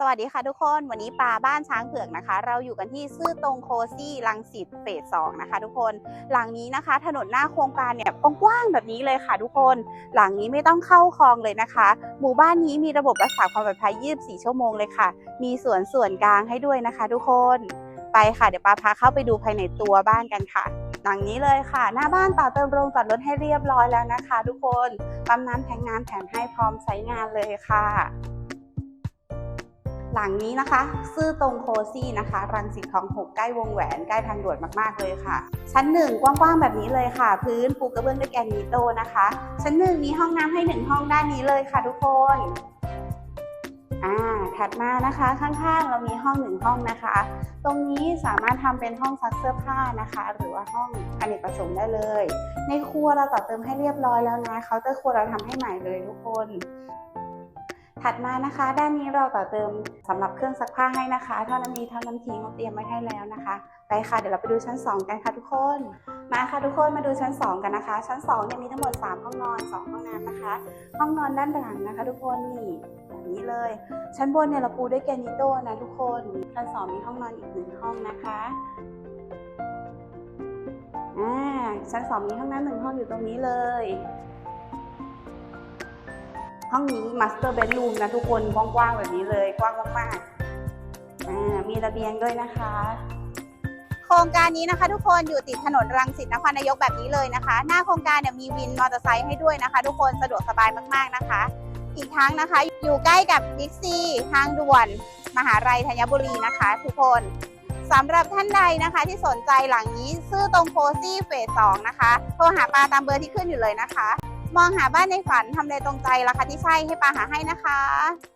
สวัสดีค่ะทุกคน วันนี้ปลาบ้านช้างเผือกนะคะ เราอยู่กันที่ซื่อตรงโคซี่ลังสิตเฟสสองนะคะ ทุกคนหลังนี้นะคะ ถนนหน้าโครงการเนี่ยกว้างแบบนี้เลยค่ะทุกคน หลังนี้ไม่ต้องเข้าคลองเลยนะคะ หมู่บ้านนี้มีระบบรักษาความปลอดภัย 24 ชั่วโมงเลยค่ะ มีสวนส่วนกลางให้ด้วยนะคะ ทุกคนไปค่ะเดี๋ยวปลาพาเข้าไปดูภายในตัวบ้านกันค่ะหลังนี้เลยค่ะ หน้าบ้านต่อเติมโรงจอดรถให้เรียบร้อยแล้วนะคะ ทุกคนปั๊มน้ำแทงน้ำแถมให้พร้อมใช้งานเลยค่ะ หลังนี้นะคะ ซื่อตรงโคซี่นะคะรังสิตคลองหกใกล้วงแหวนใกล้ทางด่วนมากๆเลยค่ะ ชั้นหนึ่งกว้างๆแบบนี้เลยค่ะ พื้นปูกระเบื้องด้วยแกรนิโตนะคะ ชั้นหนึ่งมีห้องน้ำให้หนึ่งห้องด้านนี้เลยค่ะทุกคนอ่าถัดมานะคะข้างๆ เรามีห้องหนึ่งห้องนะคะ ตรงนี้สามารถทำเป็นห้องซักเสื้อผ้านะคะ หรือว่าห้องอเนกประสงค์ได้เลย ในครัวเราต่อเติมให้เรียบร้อยแล้วนะเคาน์เตอร์ครัวเราทำให้ใหม่เลยทุกคน ถัดมานะคะ ด้านนี้เราต่อเติมสำหรับเครื่องซักผ้าให้นะคะท่อน้ำดีท่อน้ำทิ้งเราเตรียมไว้ให้แล้วนะคะ ไปค่ะเดี๋ยวเราไปดูชั้น 2 กันค่ะทุกคน มาค่ะทุกคนมาดูชั้น 2 กันนะคะ ชั้น2เนี่ยมีทั้งหมด 3 ห้องนอน 2 ห้องน้ำนะคะ ห้องนอนด้านหลังนะคะ ทุกคนนี่แบบนี้เลย ชั้นบนเนี่ยเราปูด้วยแกนิโต้นะทุกคนชั้น2มีห้องนอนอีกหนึ่งห้องนะคะอ่าชั้น2มีห้องน้ำหนึ่งห้องอยู่ตรงนี้เลย ห้องนี้มาสเตอร์เบดรูมนะทุกคนกว้างๆแบบนี้เลยกว้างมากๆมีระเบียงด้วยนะคะ โครงการนี้นะคะ ทุกคนอยู่ติดถนนรังสิตนครนายกแบบนี้เลยนะคะ หน้าโครงการเนี่ยมีวินมอเตอร์ไซค์ให้ด้วยนะคะ ทุกคนสะดวกสบายมากๆนะคะ อีกทั้งนะคะ อยู่ใกล้กับบิ๊กซีทางด่วน มหาลัยธัญบุรีนะคะ ทุกคนสำหรับท่านใดนะคะที่สนใจหลังนี้ซื้อตรงโพซี่เฟสสองนะคะ โทรหาปาตามเบอร์ที่ขึ้นอยู่เลยนะคะ มองหาบ้านในฝันทำเลตรงใจราคาที่ใช่ให้ปาหาให้นะคะ